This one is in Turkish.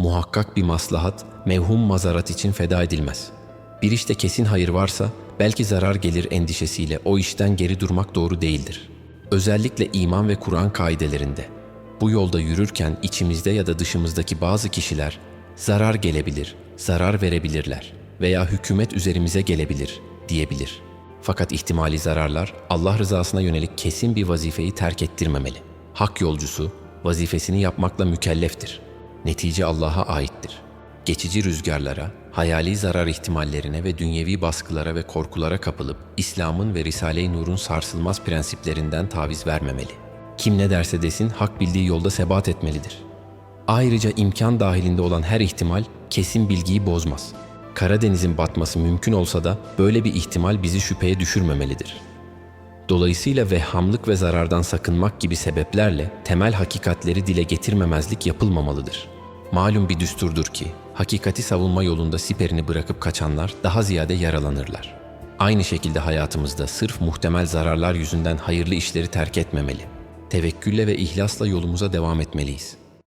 Muhakkak bir maslahat, mevhum mazarat için feda edilmez. Bir işte kesin hayır varsa, belki zarar gelir endişesiyle o işten geri durmak doğru değildir. Özellikle iman ve Kur'an kaidelerinde. Bu yolda yürürken içimizde ya da dışımızdaki bazı kişiler zarar gelebilir, zarar verebilirler veya hükümet üzerimize gelebilir diyebilir. Fakat ihtimali zararlar Allah rızasına yönelik kesin bir vazifeyi terk ettirmemeli. Hak yolcusu vazifesini yapmakla mükelleftir. Netice Allah'a aittir. Geçici rüzgarlara, hayali zarar ihtimallerine ve dünyevi baskılara ve korkulara kapılıp İslam'ın ve Risale-i Nur'un sarsılmaz prensiplerinden taviz vermemeli. Kim ne derse desin hak bildiği yolda sebat etmelidir. Ayrıca imkan dahilinde olan her ihtimal kesin bilgiyi bozmaz. Karadeniz'in batması mümkün olsa da böyle bir ihtimal bizi şüpheye düşürmemelidir. Dolayısıyla vehhamlık ve zarardan sakınmak gibi sebeplerle temel hakikatleri dile getirmemezlik yapılmamalıdır. Malum bir düsturdur ki, hakikati savunma yolunda siperini bırakıp kaçanlar daha ziyade yaralanırlar. Aynı şekilde hayatımızda sırf muhtemel zararlar yüzünden hayırlı işleri terk etmemeli. Tevekkülle ve ihlasla yolumuza devam etmeliyiz.